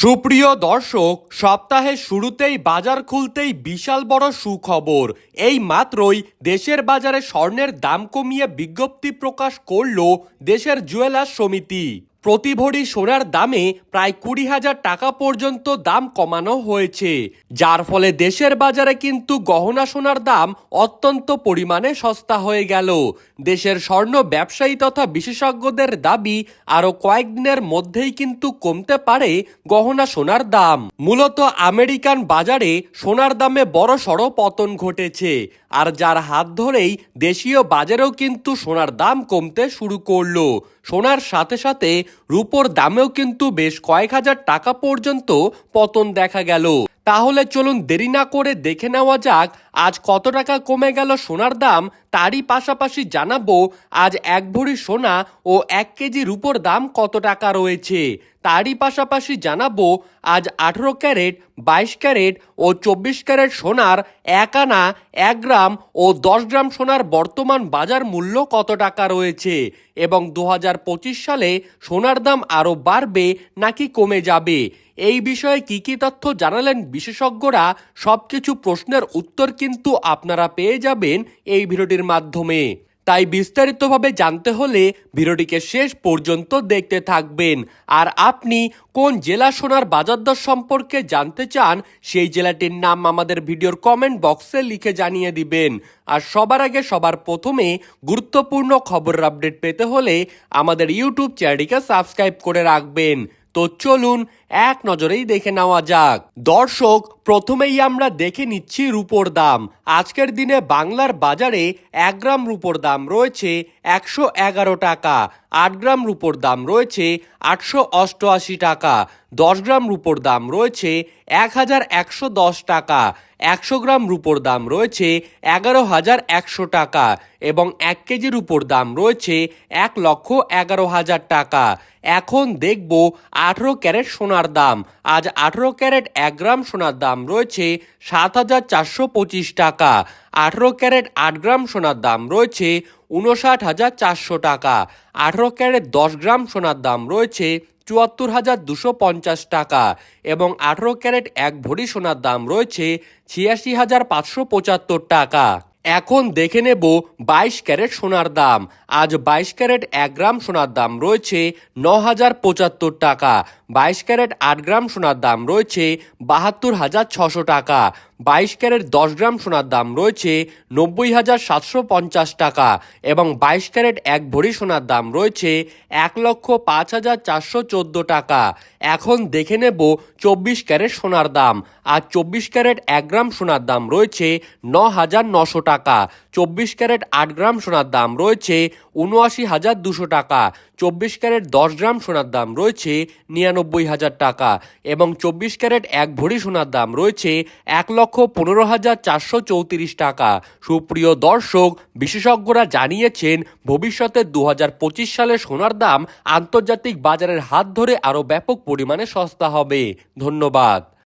সুপ্রিয় দর্শক, সপ্তাহের শুরুতেই বাজার খুলতেই বিশাল বড় সুখবর। এই মাত্রই দেশের বাজারে স্বর্ণের দাম কমিয়ে বিজ্ঞপ্তি প্রকাশ করল দেশের জুয়েলার্স সমিতি। প্রতি ভরি সোনার দামে প্রায় কুড়ি হাজার টাকা পর্যন্ত দাম কমানো হয়েছে, যার ফলে দেশের বাজারে কিন্তু গহনা সোনার দাম অত্যন্ত পরিমাণে সস্তা হয়ে গেল। দেশের স্বর্ণ ব্যবসায়ী তথা বিশেষজ্ঞদের দাবি আরও কয়েকদিনের মধ্যেই কিন্তু কমতে পারে গহনা সোনার দাম। মূলত আমেরিকান বাজারে সোনার দামে বড় সড় পতন ঘটেছে, আর যার হাত ধরেই দেশীয় বাজারেও কিন্তু সোনার দাম কমতে শুরু করল। সোনার সাথে সাথে রূপোর দামেও কিন্তু বেশ কয়েক হাজার টাকা পর্যন্ত পতন দেখা গেল। তাহলে চলুন দেরি না করে দেখে নেওয়া যাক আজ কত টাকা কমে গেল সোনার দাম, তারই পাশাপাশি জানাব আজ এক ভরি সোনা ও এক কেজি রূপোর দাম কত টাকা রয়েছে। তারই পাশাপাশি জানাব আজ আঠেরো ক্যারেট, বাইশ ক্যারেট ও চব্বিশ ক্যারেট সোনার এক আনা, এক গ্রাম ও দশ গ্রাম সোনার বর্তমান বাজার মূল্য কত টাকা রয়েছে এবং দু হাজার পঁচিশ সালে সোনার দাম আরও বাড়বে নাকি কমে যাবে? এই বিষয়ে কি কি তথ্য জানালেন বিশেষজ্ঞরা, সবকিছু প্রশ্নের উত্তর কিন্তু আপনারা পেয়ে যাবেন এই ভিডিওটির মাধ্যমে। তাই বিস্তারিতভাবে জানতে হলে ভিডিওটিকে শেষ পর্যন্ত দেখতে থাকবেন। আর আপনি কোন জেলা সোনার বাজার দর সম্পর্কে জানতে চান, সেই জেলাটির নাম আমাদের ভিডিওর কমেন্ট বক্সে লিখে জানিয়ে দিবেন। আর সবার আগে সবার প্রথমে গুরুত্বপূর্ণ খবরের আপডেট পেতে হলে আমাদের ইউটিউব চ্যানেলটিকে সাবস্ক্রাইব করে রাখবেন। তো চলুন এক নজরেই দেখে নেওয়া যাক। দর্শক প্রথমেই আমরা দেখে নিচ্ছি রুপোর দাম। আজকের দিনে বাংলার বাজারে এক গ্রাম রুপোর দাম রয়েছে একশো এগারো টাকা, আট গ্রাম রুপোর দাম রয়েছে আটশো অষ্টআশি টাকা, দশ গ্রাম রুপোর দাম রয়েছে এক হাজার একশো দশ টাকা, একশো গ্রাম রুপোর দাম রয়েছে এগারো হাজার একশো টাকা এবং এক কেজির উপর দাম রয়েছে এক লক্ষ এগারো হাজার টাকা। এখন দেখব আঠেরো ক্যারেট সোনার দাম। আজ আঠেরো ক্যারেট এক গ্রাম সোনার দাম রয়েছে সাত হাজার চারশো পঁচিশ টাকা। আঠেরো ক্যারেট আট গ্রাম সোনার দাম রয়েছে উনষাট হাজার চারশো টাকা। আঠেরো ক্যারেট দশ গ্রাম সোনার দাম রয়েছে চুয়াত্তর হাজার দুশো পঞ্চাশ টাকা এবং আঠেরো ক্যারেট এক ভরি সোনার দাম রয়েছে ছিয়াশি হাজার পাঁচশো পঁচাত্তর টাকা। এখন দেখে নেব বাইশ ক্যারেট সোনার দাম। আজ বাইশ ক্যারেট এক গ্রাম সোনার দাম রয়েছে ন হাজার পঁচাত্তর টাকা। বাইশ ক্যারেট আট গ্রাম সোনার দাম রয়েছে বাহাত্তর হাজার ছশো টাকা। বাইশ ক্যারেট দশ গ্রাম সোনার দাম রয়েছে নব্বই হাজার সাতশো পঞ্চাশ টাকা এবং বাইশ ক্যারেট এক ভরি সোনার দাম রয়েছে এক লক্ষ পাঁচ হাজার চারশো চোদ্দ টাকা। এখন দেখে নেব চব্বিশ ক্যারেট সোনার দাম। আর চব্বিশ ক্যারেট এক গ্রাম সোনার দাম রয়েছে ন হাজার নশো টাকা। চব্বিশ ক্যারেট আট গ্রাম সোনার দাম রয়েছে উনআশি হাজার দুশো টাকা। চব্বিশ ক্যারেট দশ গ্রাম সোনার দাম রয়েছে নিরানব্বই হাজার টাকা এবং চব্বিশ ক্যারেট এক ভরি সোনার দাম রয়েছে এক লক্ষ পনেরো হাজার চারশো চৌত্রিশ টাকা। সুপ্রিয় দর্শক, বিশেষজ্ঞরা জানিয়েছেন, ভবিষ্যতে দু হাজার পঁচিশ সালে সোনার দাম আন্তর্জাতিক বাজারের হাত ধরে আরও ব্যাপক পরিমাণে সস্তা হবে। ধন্যবাদ।